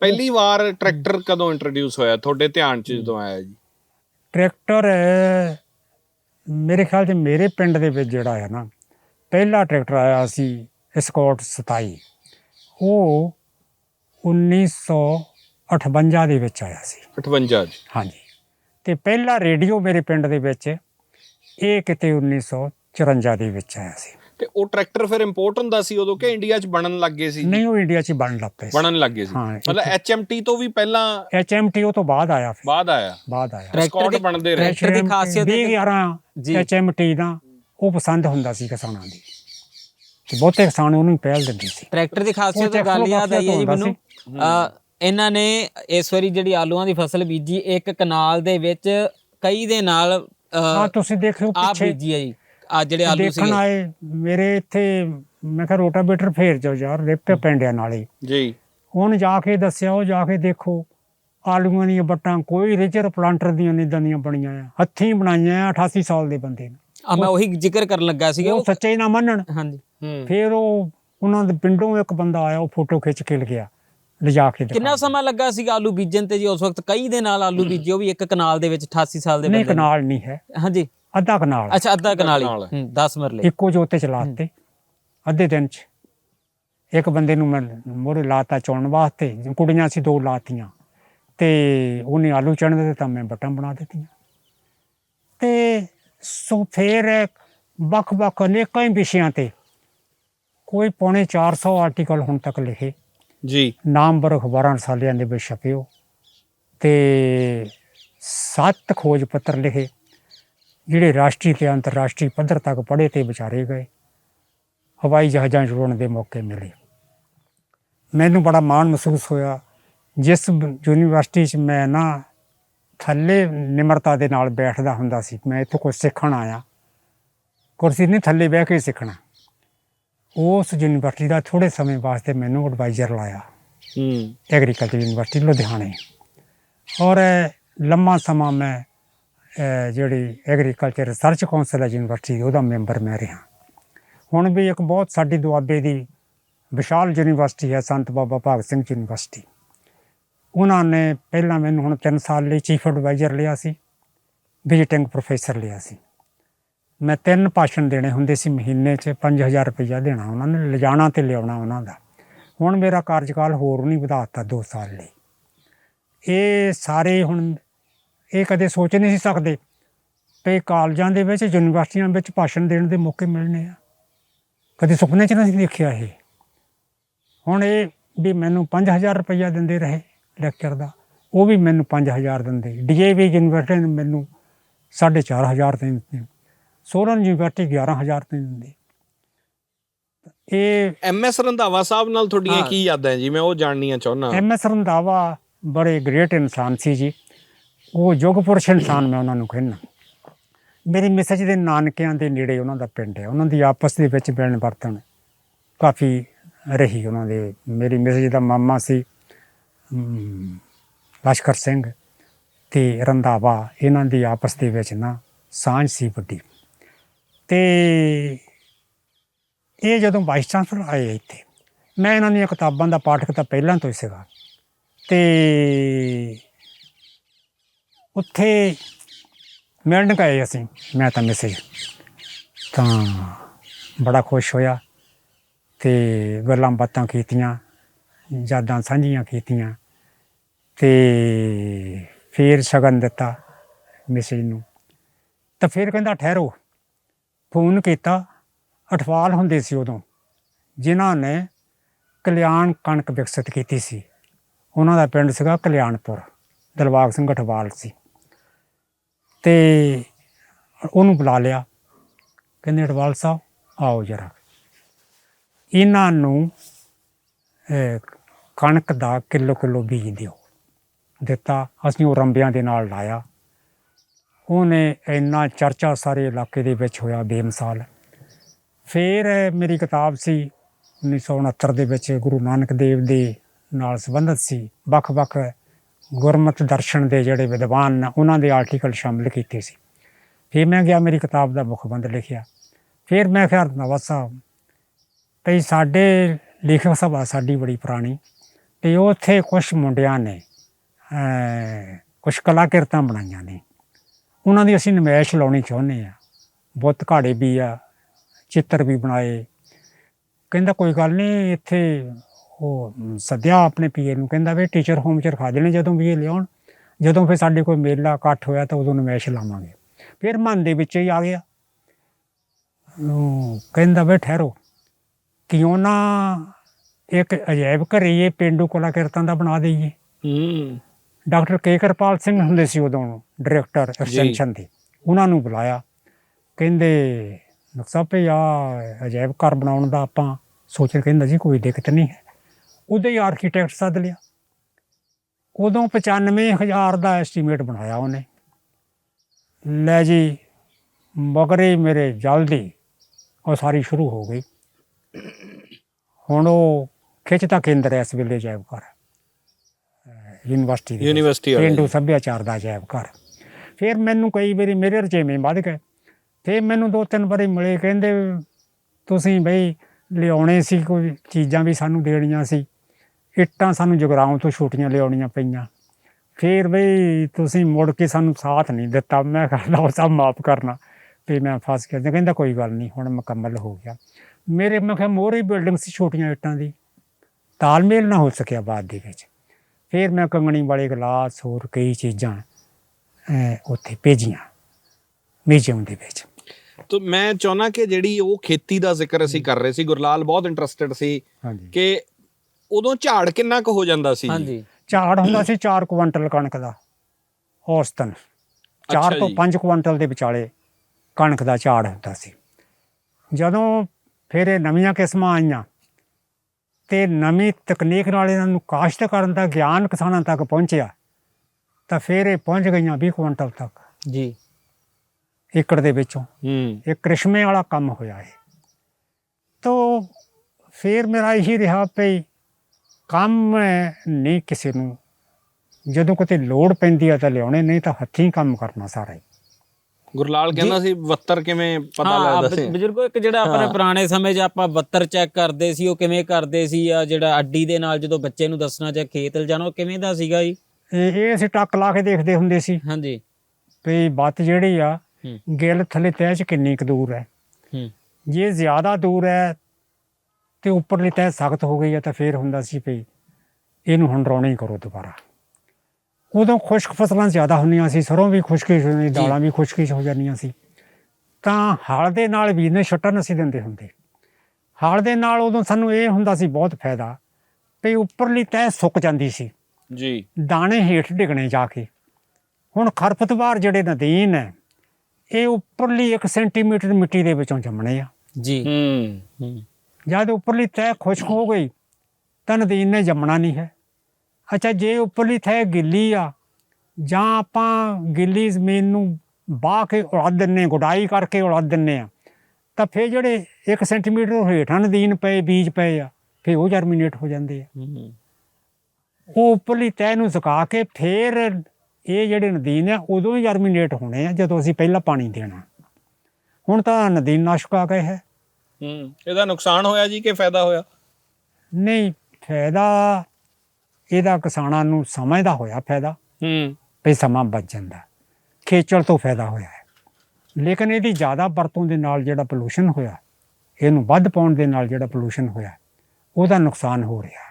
ਪਹਿਲੀ ਵਾਰ ਟਰੈਕਟਰ ਕਦੋਂ ਇੰਟਰੋਡਿਊਸ ਹੋਇਆ? ਤੁਹਾਡੇ ਧਿਆਨ 'ਚ ਜਦੋਂ ਆਇਆ ਜੀ? ਟਰੈਕਟਰ ਮੇਰੇ ਖਿਆਲ 'ਚ ਮੇਰੇ ਪਿੰਡ ਦੇ ਵਿੱਚ ਜਿਹੜਾ ਹੈ ਨਾ ਪਹਿਲਾ ਟਰੈਕਟਰ ਆਇਆ ਸੀ ਸਕਾਟ 27 ਉਹ 1958 ਦੇ ਵਿੱਚ ਆਇਆ ਸੀ। 58 'ਚ? ਹਾਂਜੀ। ਤੇ ਪਹਿਲਾ ਰੇਡੀਓ ਮੇਰੇ ਪਿੰਡ ਦੇ ਵਿੱਚ ਇਹ ਕਿਤੇ 1954 ਦੇ ਵਿੱਚ ਆਇਆ ਸੀ। ਤੇ ਉਹ ਟਰੈਕਟਰ ਫਿਰ ਇੰਪੋਰਟ ਹੁੰਦਾ ਸੀ ਉਦੋਂ ਕਿ ਇੰਡੀਆ 'ਚ ਬਣਨ ਲੱਗ ਗਏ ਸੀ? ਨਹੀਂ ਉਹ ਇੰਡੀਆ 'ਚ ਹੀ ਬਣਨ ਲੱਗ ਪਏ ਸੀ। ਬਣਨ ਲੱਗ ਗਏ ਸੀ। ਹਾਂ, ਮਤਲਬ HMT ਤੋਂ ਵੀ ਪਹਿਲਾਂ ਐਚਐਮਟੀ ਉਹ ਤੋਂ ਬਾਅਦ ਆਇਆ ਫਿਰ। ਬਾਅਦ ਆਇਆ। ਬਾਅਦ ਆਇਆ। ਟਰੈਕਟਰ ਸਕਾਟ ਦੀ- ਬਣਦੇ ਰਹੇ। ਟਰੈਕਟਰ ਦੀ ਖਾਸੀਅਤ ਇਹ- 11 ਜੀ। ਐਚਐਮਟੀ ਦਾ ਉਹ ਪਸੰਦ ਹੁੰਦਾ ਸੀ ਕਿਸਾਨਾਂ ਦੀ। ਤੇ ਬਹੁਤੇ ਕਿਸਾਨ ਉਹਨੂੰ ਹੀ ਪਹਿਲ ਦਿੰਦੇ ਸੀ। ਟਰੈਕਟਰ ਦੀ ਖਾਸੀਅਤ ਉਹ ਗੱਲ ਯਾਦ ਆਈ ਹੈ ਜੀ ਮੈਨੂੰ? ਅ, ਇਹਨਾਂ ਨੇ ਇਸ ਵਾਰੀ ਜਿਹੜੀ ਆਲੂਆਂ ਦੀ ਫਸਲ ਬੀਜੀ ਇੱਕ ਕਨਾਲ ਦੇ ਵਿੱਚ ਕਈ ਦੇ ਨਾਲ ਆ ਤੁਸੀਂ ਦੇਖਿਓ ਆਪ ਪਿੱਛੇ ਬੀਜੀ ਹੈ ਜੀ। ਆ ਜਿਹੜੇ ਆਲੂ ਦੇਖਣ ਸੀਗੇ। ਆਏ ਮੇਰੇ ਇੱਥੇ ਮੈਂ ਕਿਹਾ ਰੋਟਾਵੇਟਰ ਫੇਰ ਜਾਓ ਯਾਰ ਰਿਪੇ ਪੈਂਡਿਆਂ ਨਾਲੇ ਜੀ। ਉਹਨ ਜਾ ਕੇ ਦੱਸਿਆ ਉਹ ਜਾ ਕੇ ਦੇਖੋ ਆਲੂਆਂ ਦੀਆਂ ਬੱਟਾਂ ਕੋਈ ਰਿਜਰ ਪਲਾਂਟਰ ਦੀਆਂ ਨਹੀਂ ਦੰਦੀਆਂ ਬਣੀਆਂ ਆ। ਹੱਥੀਂ ਬਣਾਈਆਂ ਆ 88 ਸਾਲ ਦੇ ਬੰਦੇ ਨੇ। ਆ ਮੈਂ ਉਹੀ ਜ਼ਿਕਰ ਕਰਨ ਲੱਗਾ ਸੀਗਾ ਉਹ ਉਹ ਸੱਚੇ ਨਾ ਮੰਨਣ। ਹਾਂਜੀ। ਹੂੰ। ਫਿਰ ਉਹ ਉਹਨਾਂ ਦੇ ਪਿੰਡੋਂ ਇੱਕ ਬੰਦਾ ਆਇਆ ਉਹ ਫੋਟੋ ਖਿੱਚ ਕੇ ਲਿਆ ਲਿਜਾ ਕੇ ਕਿੰਨਾ ਸਮਾਂ ਲੱਗਾ ਸੀਗਾ ਆਲੂ ਬੀਜਣ ਤੇ ਜੀ? ਉਸ ਵਕਤ ਕਈ ਦੇ ਨਾਲ ਆਲੂ ਬੀਜੇ ਉਹ ਵੀ ਇੱਕ ਕਨਾਲ ਦੇ ਵਿੱਚ 88 ਸਾਲ ਦੇ ਨਹੀਂ ਬੰਦੇ ਨੇ। ਕਨਾਲ ਨਹੀਂ ਹੈ। ਹਾਂਜੀ। ਅੱਧਾ ਕਨਾਲ ਅੱਛਾ ਅੱਧਾ ਕਨਾਲ ਹੀ। 10 ਮਰਲੇ ਇੱਕੋ ਜੋਤੇ ਚਲਾਤੇ। ਅੱਧੇ ਦਿਨ ਚ। ਇੱਕ ਬੰਦੇ ਨੂੰ ਮੈਂ ਮੋਰੇ ਲਾਤਾ ਚੁਣਨ ਵਾਸਤੇ। ਕੁੜੀਆਂ ਸੀ ਦੋ ਲਾਤੀਆਂ। ਤੇ ਉਹਨੇ ਆਲੂ ਚਣ ਦਿੱਤੇ ਤਾਂ ਮੈਂ ਬਟਨ ਬਣਾ ਦਿੱਤੀਆਂ। ਤੇ ਸੋ ਫੇਰ ਵੱਖ ਵੱਖ ਅਨੇਕਾਂ ਹੀ ਵਿਸ਼ਿਆਂ ਤੇ ਕੋਈ ਪੌਣੇ 400 ਆਰਟੀਕਲ ਹੁਣ ਤੱਕ ਲਿਖੇ। ਜੀ। ਨਾਮਵਰ ਅਖਬਾਰਾਂ ਰਸਾਲਿਆਂ ਦੇ ਵਿੱਚ ਛਪਿਓ ਤੇ ਸੱਤ ਖੋਜ ਪੱਤਰ ਲਿਖੇ। ਜਿਹੜੇ ਰਾਸ਼ਟਰੀ ਤੇ ਅੰਤਰਰਾਸ਼ਟਰੀ ਪੱਧਰ ਤੱਕ ਪੜ੍ਹੇ ਤੇ ਵਿਚਾਰੇ ਗਏ ਹਵਾਈ ਜਹਾਜ਼ਾਂ 'ਚ ਉਡਣ ਦੇ ਮੌਕੇ ਮਿਲੇ। ਮੈਨੂੰ ਬੜਾ ਮਾਣ ਮਹਿਸੂਸ ਹੋਇਆ ਜਿਸ ਯੂਨੀਵਰਸਿਟੀ 'ਚ ਮੈਂ ਨਾ ਥੱਲੇ ਨਿਮਰਤਾ ਦੇ ਨਾਲ ਬੈਠਦਾ ਹੁੰਦਾ ਸੀ ਮੈਂ ਇੱਥੋਂ ਕੁਝ ਸਿੱਖਣ ਆਇਆ। ਕੁਰਸੀ ਨਹੀਂ ਥੱਲੇ ਬਹਿ ਕੇ ਸਿੱਖਣਾ। ਉਸ ਯੂਨੀਵਰਸਿਟੀ ਦਾ ਥੋੜੇ ਸਮੇਂ ਵਾਸਤੇ ਮੈਨੂੰ ਐਡਵਾਈਜ਼ਰ ਲਾਇਆ। ਹੂੰ। ਐਗਰੀਕਲਚਰ ਯੂਨੀਵਰਸਿਟੀ ਲੁਧਿਆਣੇ। ਔਰ ਲੰਮਾ ਸਮਾਂ ਮੈਂ ਜਿਹੜੀ ਐਗਰੀਕਲਚਰ ਰਿਸਰਚ ਕੌਂਸਲ ਹੈ ਯੂਨੀਵਰਸਿਟੀ ਉਹਦਾ ਮੈਂਬਰ ਮੈਂ ਰਿਹਾ। ਹੁਣ ਵੀ ਇੱਕ ਬਹੁਤ ਸਾਡੀ ਦੁਆਬੇ ਦੀ ਵਿਸ਼ਾਲ ਯੂਨੀਵਰਸਿਟੀ ਹੈ, ਸੰਤ ਬਾਬਾ ਭਗਤ ਸਿੰਘ ਯੂਨੀਵਰਸਿਟੀ। ਉਹਨਾਂ ਨੇ ਪਹਿਲਾਂ ਮੈਨੂੰ ਹੁਣ 3 ਸਾਲ ਲਈ ਚੀਫ ਐਡਵਾਈਜ਼ਰ ਲਿਆ ਸੀ ਵਿਜ਼ਿਟਿੰਗ ਪ੍ਰੋਫੈਸਰ ਲਿਆ ਸੀ। ਮੈਂ ਤਿੰਨ ਭਾਸ਼ਣ ਦੇਣੇ ਹੁੰਦੇ ਸੀ ਮਹੀਨੇ 'ਚ 5000 ਰੁਪਈਆ ਦੇਣਾ ਉਹਨਾਂ ਨੇ, ਲਿਜਾਣਾ ਤੇ ਲਿਆਉਣਾ ਉਹਨਾਂ ਦਾ। ਹੁਣ ਮੇਰਾ ਕਾਰਜਕਾਲ ਹੋਰ ਨਹੀਂ ਵਧਾਤਾ 2 ਸਾਲ ਲਈ। ਇਹ ਸਾਰੇ ਹੁਣ ਇਹ ਕਦੇ ਸੋਚ ਨਹੀਂ ਸੀ ਸਕਦੇ ਕਿ ਕਾਲਜਾਂ ਦੇ ਵਿੱਚ ਯੂਨੀਵਰਸਿਟੀਆਂ ਵਿੱਚ ਭਾਸ਼ਣ ਦੇਣ ਦੇ ਮੌਕੇ ਮਿਲਣੇ ਆ। ਕਦੇ ਸੁਪਨੇ 'ਚ ਨਹੀਂ ਦੇਖਿਆ ਇਹ। ਹੁਣ ਇਹ ਵੀ ਮੈਨੂੰ 5000 ਰੁਪਈਆ ਦਿੰਦੇ ਰਹੇ ਲੈਕਚਰ ਦਾ। ਉਹ ਵੀ ਮੈਨੂੰ 5000 ਦਿੰਦੇ। ਡੀਏਵੀ ਯੂਨੀਵਰਸਿਟੀ ਨੇ ਮੈਨੂੰ 4500 ਤੇ ਦਿੰਦੇ ਸੋਰਨ ਯੂਨੀਵਰਸਿਟੀ 11000 ਤੇ ਦਿੰਦੇ। ਇਹ ਐਮਐਸ ਰੰਧਾਵਾ ਸਾਹਿਬ ਨਾਲ ਤੁਹਾਡੀਆਂ। ਕੀ ਯਾਦਾਂ ਜੀ? ਮੈਂ ਉਹ ਜਾਣਨੀਆਂ ਚਾਹੁੰਦਾ। ਐਮ ਐਸ ਰੰਧਾਵਾ ਬੜੇ ਗ੍ਰੇਟ ਇਨਸਾਨ ਸੀ ਜੀ। ਉਹ ਯੁੱਗ ਪੁਰਸ਼ ਇਨਸਾਨ ਮੈਂ ਉਹਨਾਂ ਨੂੰ ਕਹਿੰਦਾ। ਮੇਰੀ ਮਿਸਜ ਦੇ ਨਾਨਕਿਆਂ ਦੇ ਨੇੜੇ ਉਹਨਾਂ ਦਾ ਪਿੰਡ ਹੈ। ਉਹਨਾਂ ਦੀ ਆਪਸ ਦੇ ਵਿੱਚ ਮਿਲਣ ਵਰਤਣ ਕਾਫੀ ਰਹੀ ਉਹਨਾਂ ਦੇ। ਮੇਰੀ ਮਿਸਜ ਦਾ ਮਾਮਾ ਸੀ ਲਸ਼ਕਰ ਸਿੰਘ ਤੇ ਰੰਧਾਵਾ। ਇਹਨਾਂ ਦੀ ਆਪਸ ਦੇ ਵਿੱਚ ਨਾ ਸਾਂਝ ਸੀ ਵੱਡੀ। ਤੇ ਇਹ ਜਦੋਂ ਵਾਈਸ ਚਾਂਸਲਰ ਆਏ ਇੱਥੇ, ਮੈਂ ਇਹਨਾਂ ਦੀਆਂ ਕਿਤਾਬਾਂ ਦਾ ਪਾਠਕ ਤਾਂ ਪਹਿਲਾਂ ਤੋਂ ਹੀ ਸੀਗਾ। ਤੇ ਉੱਥੇ ਮਿਲਣ ਗਏ ਅਸੀਂ, ਮੈਂ ਤਾਂ ਮੈਸੇਜ ਤਾਂ ਬੜਾ ਖੁਸ਼ ਹੋਇਆ ਤੇ ਗੱਲਾਂ ਬਾਤਾਂ ਕੀਤੀਆਂ, ਯਾਦਾਂ ਸਾਂਝੀਆਂ ਕੀਤੀਆਂ ਤੇ ਫਿਰ ਸ਼ਗਨ ਦਿੱਤਾ ਮੈਸੇਜ ਨੂੰ। ਤਾਂ ਫਿਰ ਕਹਿੰਦਾ, ਠਹਿਰੋ। ਫੋਨ ਕੀਤਾ, ਅਠਵਾਲ ਹੁੰਦੇ ਸੀ ਉਦੋਂ, ਜਿਨ੍ਹਾਂ ਨੇ ਕਲਿਆਣ ਕਣਕ ਵਿਕਸਿਤ ਕੀਤੀ ਸੀ। ਉਹਨਾਂ ਦਾ ਪਿੰਡ ਸੀਗਾ ਕਲਿਆਣਪੁਰ ਦਲਵਾਗ ਸਿੰਘ ਅਠਵਾਲ ਸੀ। ਤੇ ਉਹਨੂੰ ਬੁਲਾ ਲਿਆ। ਕਹਿੰਦੇ, ਅਟਵਾਲ ਸਾਹਿਬ, ਆਓ ਜਰਾ। ਇਹਨਾਂ ਨੂੰ ਕਣਕ ਦਾ ਕਿਲੋ ਕਿਲੋ ਬੀਜ ਦਿਓ। ਦਿੱਤਾ। ਅਸੀਂ ਉਹ ਰੰਬਿਆਂ ਦੇ ਨਾਲ ਲਾਇਆ। ਉਹਨੇ ਇੰਨਾ ਚਰਚਾ ਸਾਰੇ ਇਲਾਕੇ ਦੇ ਵਿੱਚ ਹੋਇਆ, ਬੇਮਿਸਾਲ। ਫਿਰ ਮੇਰੀ ਕਿਤਾਬ ਸੀ 1969 ਦੇ ਵਿੱਚ ਗੁਰੂ ਨਾਨਕ ਦੇਵ ਦੇ ਨਾਲ ਸੰਬੰਧਿਤ ਸੀ। ਵੱਖ-ਵੱਖ ਗੁਰਮਤਿ ਦਰਸ਼ਨ ਦੇ ਜਿਹੜੇ ਵਿਦਵਾਨ ਨੇ, ਉਹਨਾਂ ਦੇ ਆਰਟੀਕਲ ਸ਼ਾਮਿਲ ਕੀਤੇ ਸੀ। ਫਿਰ ਮੈਂ ਗਿਆ, ਮੇਰੀ ਕਿਤਾਬ ਦਾ ਮੁਖਬੰਦ ਲਿਖਿਆ। ਫਿਰ ਮੈਂ ਕਿਹਾ, ਨਵਾਜ਼ ਸਾਹਿਬ, ਭਈ ਸਾਡੇ ਲੇਖਕ ਸਭਾ ਸਾਡੀ ਬੜੀ ਪੁਰਾਣੀ, ਤੇ ਉੱਥੇ ਕੁਝ ਮੁੰਡਿਆਂ ਨੇ ਕੁਝ ਕਲਾਕਿਰਤਾਂ ਬਣਾਈਆਂ ਨੇ। ਉਹਨਾਂ ਦੀ ਅਸੀਂ ਨਮਾਇਸ਼ ਲਾਉਣੀ ਚਾਹੁੰਦੇ ਆ ਬੁੱਤ ਘਾੜੇ ਵੀ ਆ, ਚਿੱਤਰ ਵੀ ਬਣਾਏ। ਕਹਿੰਦਾ, ਕੋਈ ਗੱਲ ਨਹੀਂ, ਇੱਥੇ ਉਹ ਸੱਦਿਆ ਆਪਣੇ ਪੀਏ ਨੂੰ ਕਹਿੰਦਾ ਵੀ ਟੀਚਰ ਹੋਮ ਚ ਰਖਾ ਦੇਣੇ ਜਦੋਂ ਵੀ ਇਹ ਲਿਆਉਣ। ਜਦੋਂ ਫਿਰ ਸਾਡੇ ਕੋਈ ਮੇਲਾ ਇਕੱਠ ਹੋਇਆ ਤਾਂ ਉਦੋਂ ਨਮਾਇਸ਼ ਲਾਵਾਂਗੇ। ਫਿਰ ਮਨ ਦੇ ਵਿੱਚ ਹੀ ਆ ਗਿਆ। ਉਹ ਕਹਿੰਦਾ ਵੇ ਠਹਿਰੋ। ਕਿਉਂ ਨਾ ਇੱਕ ਅਜਾਇਬ ਘਰੇ ਇਹ ਪਿੰਡੂ ਕਲਾਕਿਰਤਾਂ ਦਾ ਬਣਾ ਦਈਏ। ਹੂੰ। ਡਾਕਟਰ ਕੇ ਕਿਰਪਾਲ ਸਿੰਘ ਹੁੰਦੇ ਸੀ ਉਦੋਂ ਡਾਇਰੈਕਟਰ ਐਕਸਟੈਂਸ਼ਨ ਦੇ। ਉਹਨਾਂ ਨੂੰ ਬੁਲਾਇਆ। ਕਹਿੰਦੇ ਨਕਸਾ ਆ ਅਜਾਇਬ ਘਰ ਬਣਾਉਣ ਦਾ ਆਪਾਂ ਸੋਚ ਰਹੇ ਕਹਿੰਦਾ ਜੀ ਕੋਈ ਦਿੱਕਤ ਨਹੀਂ ਹੈ। ਉਹਦੇ ਹੀ ਆਰਕੀਟੈਕਟ ਸੱਦ ਲਿਆ। ਉਦੋਂ 95000 ਦਾ ਐਸਟੀਮੇਟ ਬਣਾਇਆ ਉਹਨੇ। ਲੈ ਜੀ ਮਗਰੇ ਮੇਰੇ ਜਲਦੀ ਉਹ ਸਾਰੀ ਸ਼ੁਰੂ ਹੋ ਗਈ। ਹੁਣ ਉਹ ਖਿੱਚਦਾ ਕੇਂਦਰ ਹੈ ਇਸ ਵੇਲੇ ਅਜਾਇਬ ਘਰ ਯੂਨੀਵਰਸਿਟੀ ਦੇ। ਯੂਨੀਵਰਸਿਟੀ ਪੇਂਡੂ ਸੱਭਿਆਚਾਰ ਦਾ ਅਜਾਇਬ ਘਰ। ਫਿਰ ਮੈਨੂੰ ਕਈ ਵਾਰੀ ਮੇਰੇ ਰਜੇਵੇਂ ਵੱਧ ਗਏ। ਫਿਰ ਮੈਨੂੰ ਦੋ ਤਿੰਨ ਵਾਰੀ ਮਿਲੇ ਕਹਿੰਦੇ ਤੁਸੀਂ ਬਈ ਲਿਆਉਣੇ ਸੀ ਕੋਈ ਚੀਜ਼ਾਂ ਵੀ ਸਾਨੂੰ ਦੇਣੀਆਂ ਸੀ। ਇੱਟਾਂ ਸਾਨੂੰ ਜਗਰਾਉਂ ਤੋਂ ਛੋਟੀਆਂ ਲਿਆਉਣੀਆਂ ਪਈਆਂ। ਫਿਰ ਬਈ ਤੁਸੀਂ ਮੁੜ ਕੇ ਸਾਨੂੰ ਸਾਥ ਨਹੀਂ ਦਿੱਤਾ। ਮੈਂ ਕਹਿੰਦਾ ਉਹ ਸਭ ਮਾਫ ਕਰਨਾ। ਤੇ ਮੈਂ ਫਸ ਗਿਆ। ਤੇ ਕਹਿੰਦਾ ਕੋਈ ਗੱਲ ਨਹੀਂ ਹੁਣ ਮੁਕੰਮਲ ਹੋ ਗਿਆ। ਮੇਰੇ ਮੈਂ ਕਿਹਾ ਮੋਰੀ ਬਿਲਡਿੰਗ ਸੀ ਛੋਟੀਆਂ ਇੱਟਾਂ ਦੀ। ਤਾਲਮੇਲ ਨਾ ਹੋ ਸਕਿਆ ਬਾਅਦ ਦੇ ਵਿੱਚ। ਫਿਰ ਮੈਂ ਕੰਗਣੀ ਵਾਲੇ ਗਲਾਸ ਹੋਰ ਕਈ ਚੀਜ਼ਾਂ ਉੱਥੇ ਭੇਜੀਆਂ ਮਿਊਜ਼ੀਅਮ ਦੇ ਵਿੱਚ। ਤਾਂ ਮੈਂ ਚਾਹੁੰਦਾ ਕਿ ਜਿਹੜੀ ਉਹ ਖੇਤੀ ਦਾ ਜ਼ਿਕਰ ਅਸੀਂ ਕਰ ਰਹੇ ਸੀ ਗੁਰਲਾਲ ਬਹੁਤ ਇੰਟਰਸਟਿਡ ਸੀ ਹਾਂਜੀ। ਕਿ ਉਦੋਂ ਝਾੜ ਕਿੰਨਾ ਕੁ ਹੋ ਜਾਂਦਾ ਸੀ ਹਾਂਜੀ। ਝਾੜ ਹੁੰਦਾ ਸੀ 4 ਕੁਇੰਟਲ ਕਣਕ ਦਾ ਔਸਤਨ। 4 ਅੱਛਾ ਤੋਂ ਜੀ। 5 ਕੁਇੰਟਲ ਦੇ ਵਿਚਾਲੇ ਕਣਕ ਦਾ ਝਾੜ ਹੁੰਦਾ ਸੀ। ਜਦੋਂ ਫਿਰ ਇਹ ਨਵੀਆਂ ਕਿਸਮਾਂ ਆਈਆਂ ਤੇ ਨਵੀਂ ਤਕਨੀਕ ਨਾਲ ਇਹਨਾਂ ਨੂੰ ਕਾਸ਼ਤ ਕਰਨ ਦਾ ਗਿਆਨ ਕਿਸਾਨਾਂ ਤੱਕ ਪਹੁੰਚਿਆ ਤਾਂ ਫਿਰ ਇਹ ਪਹੁੰਚ ਗਈਆਂ 20 ਕੁਇੰਟਲ ਤੱਕ ਜੀ। ਏਕੜ ਦੇ ਵਿੱਚੋਂ। ਹੂੰ। ਇਹ ਕ੍ਰਿਸ਼ਮੇ ਵਾਲਾ ਕੰਮ ਹੋਇਆ ਹੈ ਤੋ ਫਿਰ ਮੇਰਾ ਇਹੀ ਰਿਹਾ ਪਈ ਕੰਮ ਨਹੀਂ ਕਿਸੇ ਨੂੰ। ਜਦੋਂ ਕਿਤੇ ਲੋੜ ਪੈਂਦੀ ਆ ਤਾਂ ਲਿਆਉਣੇ ਨਹੀਂ ਤਾਂ ਹੱਥੀਂ ਕੰਮ ਕਰਨਾ ਸਾਰਾ ਹੀ। ਗੁਰਲਾਲ ਕਹਿੰਦਾ ਸੀ 72 ਕਿਵੇਂ ਪਤਾ ਲੱਗਦਾ ਸੀ? ਬਜ਼ੁਰਗੋ ਇੱਕ ਜਿਹੜਾ ਆਪਣੇ ਪੁਰਾਣੇ ਸਮੇਂ 'ਚ ਆਪਾਂ 72 ਚੈੱਕ ਕਰਦੇ ਸੀ ਉਹ ਕਿਵੇਂ ਕਰਦੇ ਸੀ ਆ ਜਿਹੜਾ ਅੱਡੀ ਦੇ ਨਾਲ ਜਦੋਂ ਬੱਚੇ ਨੂੰ ਦੱਸਣਾ ਜਾਂ ਖੇਤ ਲਿਜਾਣਾ ਉਹ ਕਿਵੇਂ ਦਾ ਸੀਗਾ ਜੀ? ਇਹ ਇਹ ਅਸੀਂ ਟੱਕ ਲਾ ਕੇ ਦੇਖਦੇ ਹੁੰਦੇ ਸੀ। ਹਾਂਜੀ। ਵੀ ਬੱਤ ਜਿਹੜੀ ਆ ਗਿੱਲ ਥੱਲੇ ਤਹਿ ਚ ਕਿੰਨੀ ਕੁ ਦੂਰ ਹੈ। ਹੂੰ। ਜੇ ਜ਼ਿਆਦਾ ਦੂਰ ਹੈ ਤੇ ਉੱਪਰਲੀ ਤਹਿ ਸਖਤ ਹੋ ਗਈ ਹੈ ਤਾਂ ਫੇਰ ਹੁੰਦਾ ਸੀ ਵੀ ਇਹਨੂੰ ਹੁਣ ਰੌਣਾ ਹੀ ਕਰੋ ਦੁਬਾਰਾ। ਉਦੋਂ ਖੁਸ਼ਕ ਫਸਲਾਂ ਜ਼ਿਆਦਾ ਹੁੰਦੀਆਂ ਸੀ ਸਰੋਂ ਵੀ ਖੁਸ਼ਕੀ ਹੋ ਜਾਂਦੀ ਦਾਲਾਂ ਵੀ ਖੁਸ਼ਕੀ ਹੋ ਜਾਂਦੀਆਂ ਸੀ। ਤਾਂ ਹਲ ਦੇ ਨਾਲ ਵੀ ਨੇ ਛੱਟਾ ਨਹੀਂ ਸੀ ਦਿੰਦੇ ਹੁੰਦੇ। ਹਲ ਦੇ ਨਾਲ ਉਦੋਂ ਸਾਨੂੰ ਇਹ ਹੁੰਦਾ ਸੀ ਬਹੁਤ ਫਾਇਦਾ ਵੀ ਉੱਪਰਲੀ ਤਹਿ ਸੁੱਕ ਜਾਂਦੀ ਸੀ। ਜੀ। ਦਾਣੇ ਹੇਠ ਡਿੱਗਣੇ ਜਾ ਕੇ। ਹੁਣ ਖਰਪਤਵਾਰ ਜਿਹੜੇ ਨਦੀਨ ਹੈ ਇਹ ਉੱਪਰਲੀ 1 ਸੈਂਟੀਮੀਟਰ ਮਿੱਟੀ ਦੇ ਵਿੱਚੋਂ ਜੰਮਣੇ ਆ। ਜੀ। ਹੂੰ ਹੂੰ। ਜਦ ਉੱਪਰਲੀ ਤਹਿ ਖੁਸ਼ਕ ਹੋ ਗਈ ਤਾਂ ਨਦੀਨ ਨੇ ਜੰਮਣਾ ਨਹੀਂ ਹੈ। ਅੱਛਾ ਜੇ ਉੱਪਰਲੀ ਤਹਿ ਗਿੱਲੀ ਆ ਜਾਂ ਆਪਾਂ ਗਿੱਲੀ ਜ਼ਮੀਨ ਨੂੰ ਬਾਹ ਕੇ ਉੜਾ ਦਿੰਨੇ ਗੁਡਾਈ ਕਰਕੇ ਉੜਾ ਦਿੰਨੇ ਆ ਤਾਂ ਫਿਰ ਜਿਹੜੇ 1 ਸੈਂਟੀਮੀਟਰ ਹੇਠਾਂ ਨਦੀਨ ਪਏ ਬੀਜ ਪਏ ਆ ਫਿਰ ਉਹ ਜਰਮੀਨੇਟ ਹੋ ਜਾਂਦੇ ਆ। ਉਹ ਉੱਪਰਲੀ ਤਹਿ ਨੂੰ ਸੁਕਾ ਕੇ ਫਿਰ ਇਹ ਜਿਹੜੇ ਨਦੀਨ ਆ ਉਦੋਂ ਹੀ ਜਰਮੀਨੇਟ ਹੋਣੇ ਆ ਜਦੋਂ ਅਸੀਂ ਪਹਿਲਾਂ ਪਾਣੀ ਦੇਣਾ। ਹੁਣ ਤਾਂ ਨਦੀਨ ਨਾਸ਼ਕ ਆ ਗਏ ਹੈ। ਹੂੰ। ਇਹਦਾ ਨੁਕਸਾਨ ਹੋਇਆ ਜੀ ਕਿ ਫਾਇਦਾ ਹੋਇਆ? ਨਹੀਂ ਫਾਇਦਾ ਇਹਦਾ ਕਿਸਾਨਾਂ ਨੂੰ ਸਮਝ ਦਾ ਹੋਇਆ ਫਾਇਦਾ। ਹੂੰ। ਵੀ ਸਮਾਂ ਬਚ ਜਾਂਦਾ ਖੇਚਲ ਤੋਂ ਫਾਇਦਾ ਹੋਇਆ ਹੈ। ਲੇਕਿਨ ਇਹਦੀ ਜ਼ਿਆਦਾ ਵਰਤੋਂ ਦੇ ਨਾਲ ਜਿਹੜਾ ਪੋਲੂਸ਼ਨ ਹੋਇਆ ਇਹਨੂੰ ਵੱਧ ਪਾਉਣ ਦੇ ਨਾਲ ਜਿਹੜਾ ਪੋਲੂਸ਼ਨ ਹੋਇਆ ਉਹਦਾ ਨੁਕਸਾਨ ਹੋ ਰਿਹਾ।